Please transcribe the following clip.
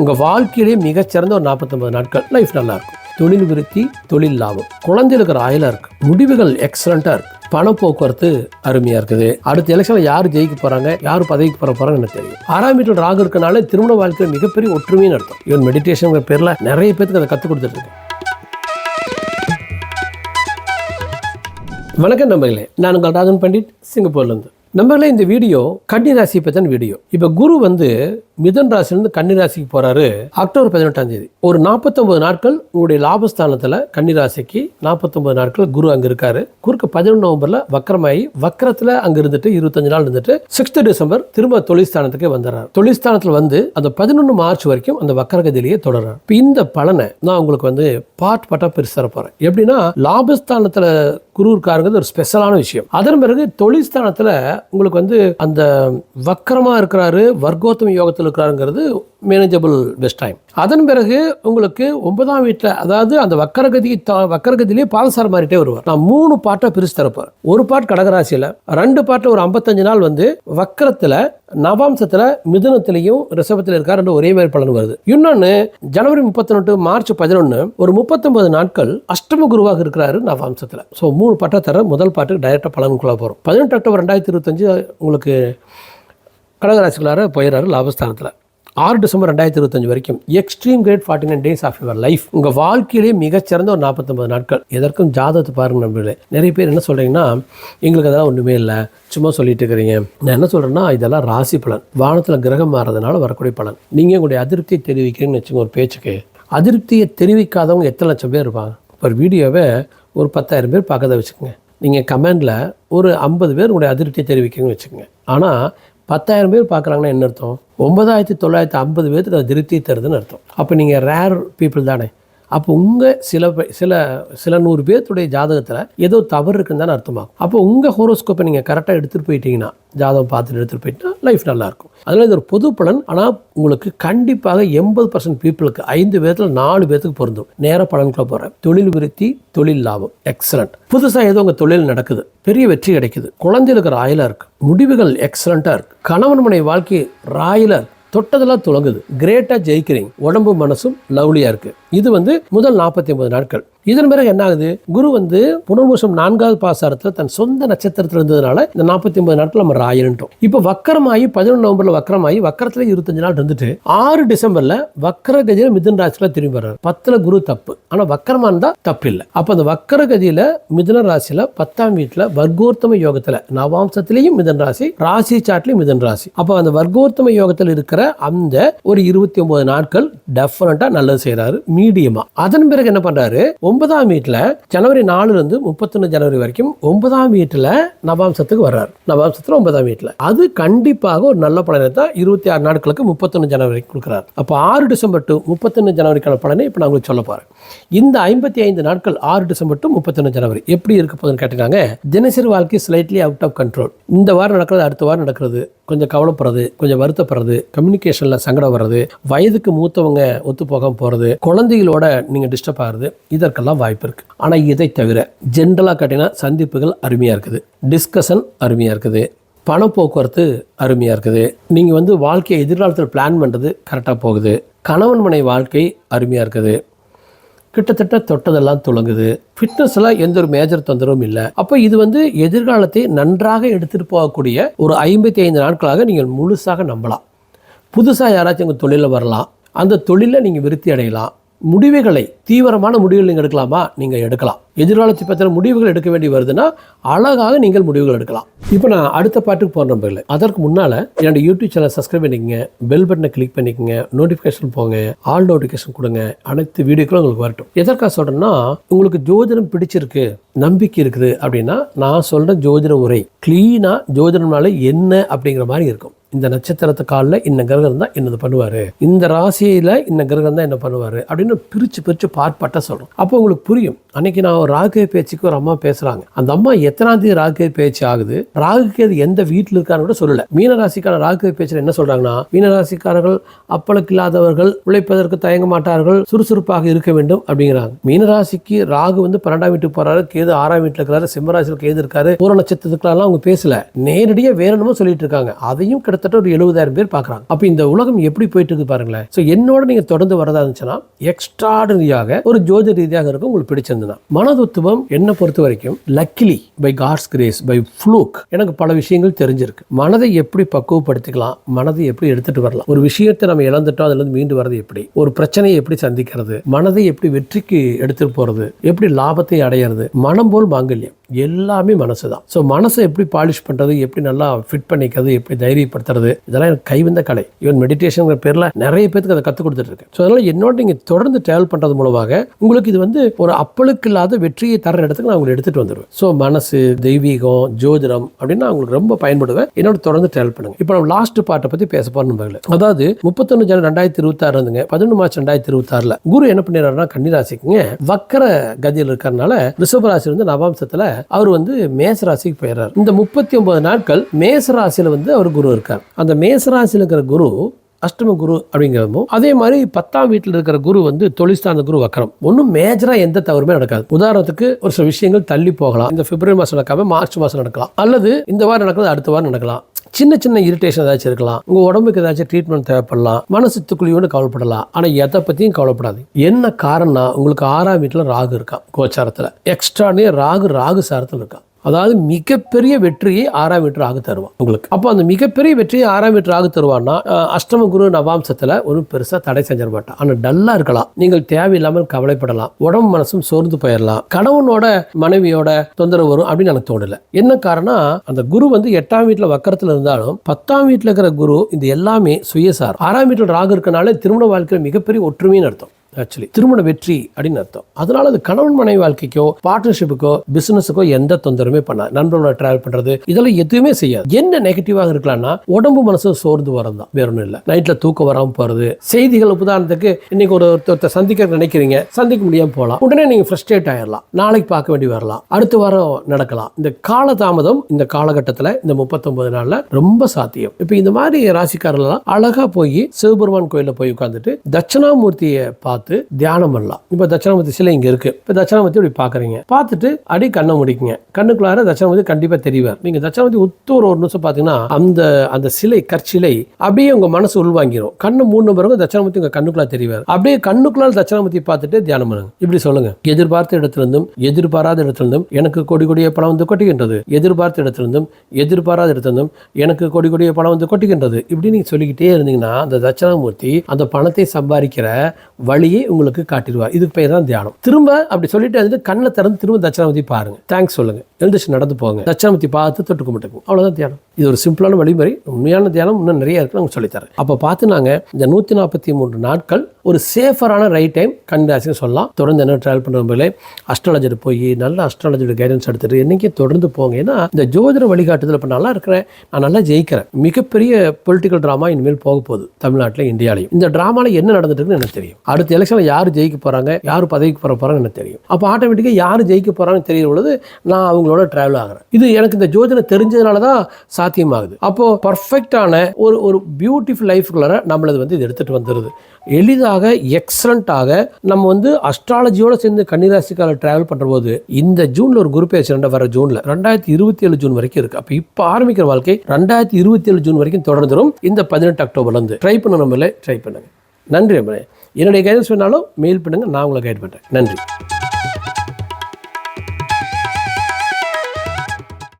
உங்கள் வாழ்க்கையிலே மிகச்சிறந்த ஒரு நாற்பத்தொம்பது நாட்கள். லைஃப் நல்லா இருக்கும் தொழில் விருத்தி தொழில் லாபம். குழந்தைகளுக்கு ராயலாக இருக்கு. முடிவுகள் எக்ஸலண்ட்டாக இருக்கு. பண போக்குவரத்து அருமையாக இருக்குது. அடுத்த எலெக்ஷனில் யார் ஜெயிக்க போகிறாங்க யார் பதவிக்கு போகிற போகிறாங்க எனக்கு தெரியும். ஆறாம் வீட்டில் ராகு இருக்கனால திருமண வாழ்க்கையில் மிகப்பெரிய ஒற்றுமைன்னு அர்த்தம். இவன் மெடிடேஷன் பேரில் நிறைய பேருக்கு அதை கற்றுக் கொடுத்துட்டு வணக்கம் நம்பர்களே நான் உங்கள் ராஜன் பண்டிட் சிங்கப்பூர்லேருந்து நம்பர்களே இந்த வீடியோ கன்னி ராசி பற்றின வீடியோ. இப்போ குரு வந்து மிதன் ராசிலேருந்து கன்னி ராசிக்கு போகிறாரு அக்டோபர் பதினெட்டாம் தேதி. ஒரு நாற்பத்தொம்பது நாட்கள் உங்களுடைய லாபஸ்தானத்தில் கன்னி ராசிக்கு நாற்பத்தொம்பது நாட்கள் குரு அங்கே இருக்காரு. குறுக்கு பதினொன்று நவம்பரில் வக்கரமாயி வக்கரத்தில் அங்கே இருந்துட்டு இருபத்தஞ்சு நாள் இருந்துட்டு சிக்ஸ்த் டிசம்பர் திரும்ப தொழில்ஸ்தானத்துக்கு வந்துடுறார். தொழில்ஸ்தானத்தில் வந்து அந்த பதினொன்று மார்ச் வரைக்கும் அந்த வக்கரகதியிலேயே தொடர்றார். இப்போ இந்த பலனை நான் உங்களுக்கு வந்து பார்ட் பார்ட்டாக பெருசாக தர போகிறேன் எப்படின்னா லாபஸ்தானத்தில் குரு இருக்காருங்கிறது ஒரு ஸ்பெஷலான விஷயம். அதன் பிறகு தொழில்ஸ்தானத்தில் உங்களுக்கு வந்து அந்த வக்கரமாக இருக்கிறாரு வர்க்கோத்தம யோகத்தில் கொடுக்குறாருங்கிறது மேனேஜபிள் பெஸ்ட் டைம் அதன் பிறகு உங்களுக்கு ஒன்பதாம் வீட்டில் அதாவது அந்த வக்கரகதி வக்கரகதியிலே பாதசார மாறிட்டே வருவார். நான் மூணு பாட்டை பிரித்து தரப்பார் ஒரு பாட் கடகராசியில் ரெண்டு பாட்டில் ஒரு ஐம்பத்தஞ்சு நாள் வந்து வக்கரத்தில் நவாம்சத்தில் மிதுனத்திலையும் ரிசபத்தில் இருக்கார் ரெண்டு ஒரே மாதிரி பலன் வருது. இன்னொன்று ஜனவரி முப்பத்தி மார்ச் பதினொன்று ஒரு முப்பத்தொன்பது நாட்கள் அஷ்டம குருவாக இருக்கிறாரு நவாம்சத்தில். ஸோ மூணு பாட்டை தர முதல் பாட்டுக்கு டைரெக்டாக பலனுக்குள்ளே போகிறோம் பதினெட்டு அக்டோபர் ரெண்டாயிரத்தி இருபத்தஞ்சு உங்களுக்கு கடகராசிக்குள்ளார போயிடுறாரு லாபஸ்தானத்தில். ஆறு டிசம்பர் ரெண்டாயிரத்தி இருபத்தஞ்சு வரைக்கும் extreme great forty nine days of your life உங்கள் வாழ்க்கையிலே மிகச்சிறந்த ஒரு நாற்பத்தொம்பது நாட்கள். எதற்கும் ஜாதகத்தை பாருங்க நம்பளே நிறைய பேர் என்ன சொல்கிறீங்கன்னா எங்களுக்கு அதெல்லாம் ஒன்றுமே இல்லை. சும்மா சொல்லிட்டு இருக்கிறீங்க. நான் என்ன சொல்கிறேன்னா இதெல்லாம் ராசி பலன். வானத்தில் கிரகம் மாறதுனால வரக்கூடிய பலன். நீங்கள் உங்களுடைய அதிருப்தியை தெரிவிக்கிறீங்கன்னு வச்சுங்க ஒரு பேச்சுக்கு. அதிருப்தியை தெரிவிக்காதவங்க எத்தனை லட்சம் பேர் இருப்பாங்க? ஒரு வீடியோவை ஒரு பத்தாயிரம் பேர் பார்க்கறத வச்சுக்கோங்க. நீங்கள் கமெண்டில் ஒரு ஐம்பது பேர் உங்களுடைய அதிருப்தியை தெரிவிக்கிறீங்கன்னு வச்சுக்கோங்க. ஆனால் பத்தாயிரம் பேர் பார்க்குறாங்கன்னா என்ன அர்த்தம்? ஒன்பதாயிரத்தி தொள்ளாயிரத்தி ஐம்பது பேருக்கு அது திருப்தி தருதுன்னு அர்த்தம். அப்போ நீங்கள் ரேர் பீப்புள் தானே. அப்போ உங்கள் சில சில சில நூறு பேர்த்துடைய ஜாதகத்தில் ஏதோ தவறு இருக்குன்னு தானே அர்த்தமாகும் அப்போ உங்கள் ஹோரோஸ்கோப்பை நீங்கள் கரெக்டாக எடுத்துகிட்டு போயிட்டீங்கன்னா ஜாதகம் பார்த்துட்டு எடுத்துகிட்டு போயிட்டீங்கன்னா லைஃப் நல்லாயிருக்கும் அதனால் இது ஒரு பொது பலன். ஆனால் உங்களுக்கு கண்டிப்பாக எண்பது பர்சன்ட் பீப்புளுக்கு ஐந்து பேர்த்தில் நாலு பேர்த்துக்கு பொருந்தும். நேர பலனுக்குள்ள போகிறேன் தொழில் விருத்தி தொழில் லாபம். எக்ஸலண்ட் புதுசாக ஏதோ உங்கள் தொழில் நடக்குது. பெரிய வெற்றி கிடைக்குது. குழந்தைகளுக்கு ராயலாக இருக்குது முடிவுகள் எக்ஸலண்ட்டாக இருக்குது கணவன் மனை வாழ்க்கை ராயலாக இருக்குது தொட்டதெல்லாம் துலங்குது கிரேட்டாக ஜெயிக்கிறீங்க. உடம்பு மனசும் லவ்லியாக இருக்குது இது வந்து முதல் நாற்பத்தி ஒன்பது நாட்கள். இதன் பிறகு என்ன ஆகுது குரு வந்து புனர்வசம் நான்காவது பாசாரத்தில் தன் சொந்த நட்சத்திரத்தில் இருந்ததுனால இந்த நாற்பத்தி ஒன்பது நாட்கள் நம்ம ராயன்ட்டோம் இப்போ வக்கரமாகி பதினொன்று நவம்பரில் வக்கரமாகி வக்கரத்தில் இருபத்தஞ்சு நாள் இருந்துட்டு ஆறு டிசம்பரில் வக்கர கதியில் மிதன் ராசியில் திரும்பி வர்றாரு. பத்தில் குரு தப்பு. ஆனால் வக்கரமா இருந்தால் தப்பு இல்லை அப்போ அந்த வக்கர கதியில் மிதன ராசியில் பத்தாம் வீட்டில் வர்க்கோர்த்தம யோகத்தில் நவாம்சத்திலையும் மிதன் ராசி ராசி சாட்லையும் மிதன் ராசி. அப்போ அந்த வர்க்கோர்த்தம யோகத்தில் இருக்கிற அந்த ஒரு இருபத்தி ஒன்பது நாட்கள் டெஃபினட்டா நல்லது செய்றாரு மீடியமா. அதன் பிறகு என்ன பண்றாரு? ஒன்பதாம் வீட்டில் ஜனவரி நாலுலேருந்து முப்பத்தொன்று ஜனவரி வரைக்கும் ஒன்பதாம் வீட்டில் நவாம்சத்துக்கு வர்றார். நவாம்சத்தில் ஒன்பதாம் வீட்டில். அது கண்டிப்பாக ஒரு நல்ல பலனை தான் இருபத்தி ஆறு நாட்களுக்கு முப்பத்தொன்னு ஜனவரி கொடுக்குறாரு. அப்போ ஆறு டிசம்பர் டு முப்பத்தொன்னு ஜனவரிக்கான பலனை இப்போ நான் உங்களுக்கு சொல்ல போகிறேன் இந்த ஐம்பத்தி ஐந்து நாட்கள் ஆறு டிசம்பர் டு முப்பத்தொன்று ஜனவரி எப்படி இருக்க போகுதுன்னு கேட்டிருக்காங்க? தினசரி வாழ்க்கை ஸ்லைட்லி அவுட் ஆஃப் கண்ட்ரோல் இந்த வாரம் நடக்கிறது அடுத்த வாரம் நடக்கிறது. கொஞ்சம் கவலைப்படுறது கொஞ்சம் வருத்தப்படுறது கம்யூனிகேஷனில் சங்கடம் வர்றது வயதுக்கு மூத்தவங்க ஒத்து போக போகிறது குழந்தைகளோட நீங்கள் டிஸ்டர்ப் ஆகிறது இதற்கெல்லாம் வாய்ப்பு இருக்குது ஆனால் இதை தவிர ஜென்ரலாக கேட்டிங்கன்னா சந்திப்புகள் அருமையாக இருக்குது. டிஸ்கஷன் அருமையாக இருக்குது. பண போக்குவரத்து அருமையாக இருக்குது. நீங்கள் வந்து வாழ்க்கையை எதிர்காலத்தில் பிளான் பண்ணுறது கரெக்டாக போகுது. கணவன் மனை வாழ்க்கை அருமையாக இருக்குது. கிட்டத்தட்ட தொட்டதெல்லாம் துளங்குது. ஃபிட்னஸ்ல எந்த ஒரு மேஜர் தொந்தரவும் இல்லை. அப்போ இது வந்து எதிர்காலத்தை நன்றாக எடுத்துகிட்டு போகக்கூடிய ஒரு ஐம்பத்தி ஐந்து நாட்களாக நீங்கள் முழுசாக நம்பலாம். புதுசாக யாராச்சும் உங்கள் தொழிலில் வரலாம். அந்த தொழிலில் நீங்கள் விருத்தி அடையலாம். முடிவுகளை தீவிரமான முடிவுகள் நீங்கள் எடுக்கலாமா? நீங்கள் எடுக்கலாம். எதிர்காலத்தை பற்றின முடிவுகள் எடுக்க வேண்டி வருதுன்னா அழகாக நீங்கள் முடிவுகள் எடுக்கலாம். இப்போ நான் அடுத்த பாட்டுக்கு போகிற நம்பர்கள் அதற்கு முன்னால் என்னோடய யூடியூப் சேனல் சப்ஸ்கிரைப் பண்ணிக்கங்க பெல் பட்டனை கிளிக் பண்ணிக்கங்க நோட்டிஃபிகேஷன் போங்க ஆல் நோட்டிஃபிகேஷன் கொடுங்க அனைத்து வீடியோக்களும் உங்களுக்கு வரட்டும். எதற்காக சொல்கிறேன்னா உங்களுக்கு ஜோதிடம் பிடிச்சிருக்கு நம்பிக்கை இருக்குது அப்படின்னா நான் சொல்கிற ஜோதிட உரை க்ளீனாக ஜோதிடம்னால என்ன அப்படிங்கிற மாதிரி இருக்கும். இந்த நட்சத்திரத்து காலில் இன்ன கிரகம் தான் என்னது பண்ணுவார்? இந்த ராசியில் இன்ன கிரகம் தான் என்ன பண்ணுவார்? அப்படின்னு பிரித்து பிரித்து பார்ப்பட்ட சொல்கிறோம் அப்போ உங்களுக்கு புரியும். அன்னைக்கு நான் ஒரு ராகு பேச்சுக்கு ஒரு அம்மா பேசுகிறாங்க அந்த அம்மா எத்தனாம் தேதி ராகு பேச்சு ஆகுது? ராகுக்கு அது எந்த வீட்டில் இருக்கான்னு கூட சொல்லல. மீனராசிக்கான ராகு பேச்சில் என்ன சொல்கிறாங்கன்னா மீனராசிக்காரர்கள் அப்பளுக்கு இல்லாதவர்கள் உழைப்பதற்கு தயங்க மாட்டார்கள் சுறுசுறுப்பாக இருக்க வேண்டும் அப்படிங்கிறாங்க. மீனராசிக்கு ராகு வந்து பன்னெண்டாம் வீட்டுக்கு போகிறாரு கேது ஆறாம் வீட்டில் இருக்கிறாரு சிம்மராசியில் கேது இருக்காரு பூர நட்சத்திரத்துக்கெல்லாம் அவங்க பேசல. நேரடியாக வேறென்னமோ சொல்லிட்டு இருக்காங்க. அதையும் கிடைச்சி கிட்டத்தட்ட ஒரு எழுபதாயிரம் பேர் பார்க்குறாங்க. அப்போ இந்த உலகம் எப்படி போயிட்டு இருக்கு பாருங்களேன். ஸோ என்னோட நீங்கள் தொடர்ந்து வரதா இருந்துச்சுன்னா எக்ஸ்ட்ராடனரியாக ஒரு ஜோதி ரீதியாக இருக்கும் உங்களுக்கு பிடிச்சிருந்ததுன்னா. மனதத்துவம் என்னை பொறுத்த வரைக்கும் luckily by God's grace by fluke எனக்கு பல விஷயங்கள் தெரிஞ்சிருக்கு. மனதை எப்படி பக்குவப்படுத்திக்கலாம் மனதை எப்படி எடுத்துட்டு வரலாம் ஒரு விஷயத்தை நம்ம இழந்துட்டோம் அதுலேருந்து மீண்டு வர்றது எப்படி ஒரு பிரச்சனையை எப்படி சந்திக்கிறது மனதை எப்படி வெற்றிக்கு எடுத்துட்டு போகிறது எப்படி லாபத்தை அடையிறது மனம் போல் மாங்கல்யம். எல்லாமே மனசு தான். ஸோ மனசை எப்படி பாலிஷ் பண்ணுறது எப்படி நல்லா ஃபிட் பண்ணிக்கிறது எப்படி தைரியப்படுத்துறது இதெல்லாம் எனக்கு கைவந்த கலை. ஈவன் மெடிடேஷனுங்கிற பேரில் நிறைய பேருக்கு அதை கற்றுக் கொடுத்துட்டு இருக்கேன். ஸோ அதனால் என்னோட நீங்கள் தொடர்ந்து ட்ராவல் பண்ணுறது மூலமாக உங்களுக்கு இது வந்து ஒரு அப்பளுக்கு இல்லாத வெற்றியை தர இடத்துக்கு நான் உங்களை எடுத்துகிட்டு வந்துடுவேன் ஸோ மனசு தெய்வீகம் ஜோதிடம் அப்படின்னு நான் உங்களுக்கு ரொம்ப பயன்படுவேன். என்னோட தொடர்ந்து ட்ராவல் பண்ணுங்க. இப்போ நம்ம லாஸ்ட் பார்ட்டை பற்றி பேச போகிறோம் நண்பர்களே. அதாவது முப்பத்தொன்று ஜனவரி ரெண்டாயிரத்தி இருபத்தாறு இருந்துங்க. பதினொன்று மார்ச் ரெண்டாயிரத்தி இருபத்தாறில் குரு என்ன பண்ணிடுறாருன்னா கன்னிராசிக்குங்க. வக்கர கதியில் இருக்கிறதுனால ரிஷபராசி வந்து நவாம்சத்தில் அவர் வந்து மேசராசிக்கு போயிடுறார் இந்த முப்பத்தி ஒன்பது நாட்கள் மேசராசியில் வந்து அவர் குரு இருக்கார். அந்த மேசராசியில் இருக்கிற குரு அஷ்டம குரு அப்படிங்கிறதும் அதே மாதிரி பத்தாம் வீட்டில் இருக்கிற குரு வந்து தொழில்ஸ்தான குரு வக்கரம். ஒன்றும் மேஜராக எந்த தவறுமே நடக்காது. உதாரணத்துக்கு ஒரு சில விஷயங்கள் தள்ளி போகலாம். இந்த பிப்ரவரி மாதம் நடக்காம மார்ச் மாதம் நடக்கலாம். அல்லது இந்த வாரம் நடக்கிறது அடுத்த வாரம் நடக்கலாம். சின்ன சின்ன இரிட்டேஷன் ஏதாச்சும் இருக்கலாம். உங்க உடம்புக்கு ஏதாச்சும் ட்ரீட்மெண்ட் தேவைப்படலாம். மனசு துக்குழியோடு கவலைப்படலாம். ஆனா எதை பத்தியும் கவலைப்படாது. என்ன காரணம்னா உங்களுக்கு ஆறாம் வீட்டில் ராகு இருக்கான் கோச்சாரத்தில். எக்ஸ்ட்ரானே ராகு ராகு சாரத்தில் இருக்கான் அதாவது மிகப்பெரிய வெற்றியை ஆறாம் வீட்டு ஆக தருவான் உங்களுக்கு. அப்போ அந்த மிகப்பெரிய வெற்றியை ஆறாம் வீட்டு ராகு தருவான்னா அஷ்டம குரு நவாம்சத்தில் ஒரு பெருசாக தடை செஞ்சிட மாட்டான். ஆனால் டல்லாக இருக்கலாம். நீங்கள் தேவையில்லாமல் கவலைப்படலாம். உடம்பு மனசும் சோர்ந்து போயிடலாம் கணவனோட மனைவியோட தொந்தரவு வரும் அப்படின்னு எனக்கு தோணலை. என்ன காரணம் அந்த குரு வந்து எட்டாம் வீட்டில் வக்கரத்தில் இருந்தாலும் பத்தாம் வீட்டில் இருக்கிற குரு இந்த எல்லாமே சுயசார். ஆறாம் வீட்டில் ராகு இருக்கனால திருமண வாழ்க்கையில் மிகப்பெரிய ஒற்றுமைன்னு அர்த்தம். ஆக்சுவலி திருமண வெற்றி அப்படின்னு அர்த்தம். அதனால அது கணவன் மனைவி வாழ்க்கைக்கோ பார்ட்னர்ஷிப்புக்கோ பிசினஸுக்கோ எந்த தொந்தரவுமே பண்ணாது. நண்பர்களோட டிராவல் பண்றது இதெல்லாம் எதுவுமே செய்யாது. என்ன நெகட்டிவாக இருக்கலாம்னா உடம்பு மனசு சோர்ந்து வரது தான். வேற ஒன்றும் இல்லை. நைட்ல தூக்கம் வராமல் போறது. செய்திகள் உதாரணத்துக்கு இன்னைக்கு ஒரு ஒருத்தர் சந்திக்க நினைக்கிறீங்க. சந்திக்க முடியாம போகலாம். உடனே நீங்க ஃப்ரஸ்ட்ரேட் ஆயிடலாம் நாளைக்கு பார்க்க வேண்டி வரலாம். அடுத்த வாரம் நடக்கலாம். இந்த கால தாமதம் இந்த காலகட்டத்தில் இந்த முப்பத்தொன்பது நாள்ல ரொம்ப சாத்தியம். இப்போ இந்த மாதிரி ராசிக்காரர்கள்லாம் அழகா போய் சிவபெருமான் கோயிலில் போய் உட்காந்துட்டு தட்சிணாமூர்த்தியை பார்த்து பார்த்து தியானம் பண்ணலாம். இப்போ தட்சிணாமூர்த்தி சிலை இங்கே இருக்கு. இப்போ தட்சிணாமூர்த்தி இப்படி பார்க்குறீங்க? பார்த்துட்டு அடி கண்ணை முடிக்குங்க. கண்ணுக்குள்ளார தட்சிணாமூர்த்தி கண்டிப்பாக தெரிவார். நீங்கள் தட்சிணாமூர்த்தி உத்தூர் ஒரு நிமிஷம் பார்த்தீங்கன்னா அந்த அந்த சிலை கற்சிலை அப்படியே உங்கள் மனசு உள்வாங்கிடும் கண்ணு மூணு பிறகு தட்சிணாமூர்த்தி உங்கள் கண்ணுக்குள்ளா தெரிவார். அப்படியே கண்ணுக்குள்ளால் தட்சிணாமூர்த்தி பார்த்துட்டு தியானம் பண்ணுங்க. இப்படி சொல்லுங்க. எதிர்பார்த்த இடத்திலிருந்தும் எதிர்பாராத இடத்திலிருந்தும் எனக்கு கொடி கொடிய பணம் வந்து கொட்டுகின்றது. எதிர்பார்த்த இடத்திலிருந்தும் எதிர்பாராத இடத்திலிருந்தும் எனக்கு கொடி கொடிய பணம் வந்து கொட்டுகின்றது. இப்படி நீங்கள் சொல்லிக்கிட்டே இருந்தீங்கன்னா அந்த தட்சிணாமூர்த்தி அந்த பணத்தை சம்பாதிக்கிற வழி வழியை உங்களுக்கு காட்டிடுவார் இதுக்கு பேர் தான் தியானம். திரும்ப அப்படி சொல்லிட்டு வந்துட்டு கண்ணை திறந்து திரும்ப தட்சிணாமூர்த்தி பாருங்க. தேங்க்ஸ் சொல்லுங்க. எழுந்துச்சு நடந்து போங்க. தட்சிணாமூர்த்தி பார்த்து தொட்டு மாட்டேங்கும் அவ்வளோதான் தியானம். இது ஒரு சிம்பிளான வழிமுறை. உண்மையான தியானம் இன்னும் நிறைய இருக்கு. நான் சொல்லித்தரேன். அப்போ பார்த்து நாங்கள் இந்த நூற்றி நாற்பத்தி மூன்று நாட்கள் ஒரு சேஃபரான ரைட் டைம் கண்டாசின்னு சொல்லலாம். தொடர்ந்து என்ன ட்ராவல் பண்ணுறவங்களே அஸ்ட்ராலஜர் போய் நல்ல அஸ்ட்ராலஜர் கைடன்ஸ் எடுத்துட்டு என்றைக்கும் தொடர்ந்து போங்க. ஏன்னா இந்த ஜோதிட வழிகாட்டுதல் இப்போ நல்லா இருக்கிறேன். நான் நல்லா ஜெயிக்கிறேன். மிகப்பெரிய பொலிட்டிக்கல் ட்ராமா இனிமேல் போக போகுது தமிழ்நாட்டில் இந்தியாலையும். இந்த ட்ராமாவில் என்ன நடந்துட்டுருக்குன்னு எனக்கு தெரியும். அடுத்த எலெக்ஷனில் யார் ஜெயிக்க போகிறாங்க யார் பதவிக்கு போகிற போகிறாங்க எனக்கு தெரியும். அப்போ ஆட்டோமேட்டிக்காக யார் ஜெயிக்க போகிறாங்கன்னு தெரியும் பொழுது நான் அவங்களோட ட்ராவல் ஆகிறேன். இது எனக்கு இந்த ஜோஜனை தெரிஞ்சதுனால தான் சாத்தியமாகுது. அப்போது பர்ஃபெக்டான ஒரு ஒரு பியூட்டிஃபுல் லைஃப்குள்ளார நம்மளது வந்து இது எடுத்துகிட்டு வந்துடுது எளிதாக எக்ஸலண்ட்டாக நம்ம வந்து அஸ்ட்ராலஜியோடு சேர்ந்து கன்னிராசிக்கால ட்ராவல் பண்ணுறபோது இந்த ஜூனில் ஒரு குரூப் பேச்சு ரெண்டு வர ஜூனில் ரெண்டாயிரத்தி இருபத்தி ஏழு ஜூன் வரைக்கும் இருக்குது அப்போ இப்போ ஆரம்பிக்கிற வாழ்க்கை ரெண்டாயிரத்தி இருபத்தி ஏழு ஜூன் வரைக்கும் தொடர்ந்துடும் இந்த பதினெட்டு அக்டோபர்லேருந்து ட்ரை பண்ண நம்மளே ட்ரை பண்ணுங்க. நன்றி நம்மளே என்னுடைய கைடன்ஸ் வேணாலும் மெயில் பண்ணுங்க நான் உங்களை கைட் பண்ணுறேன் நன்றி.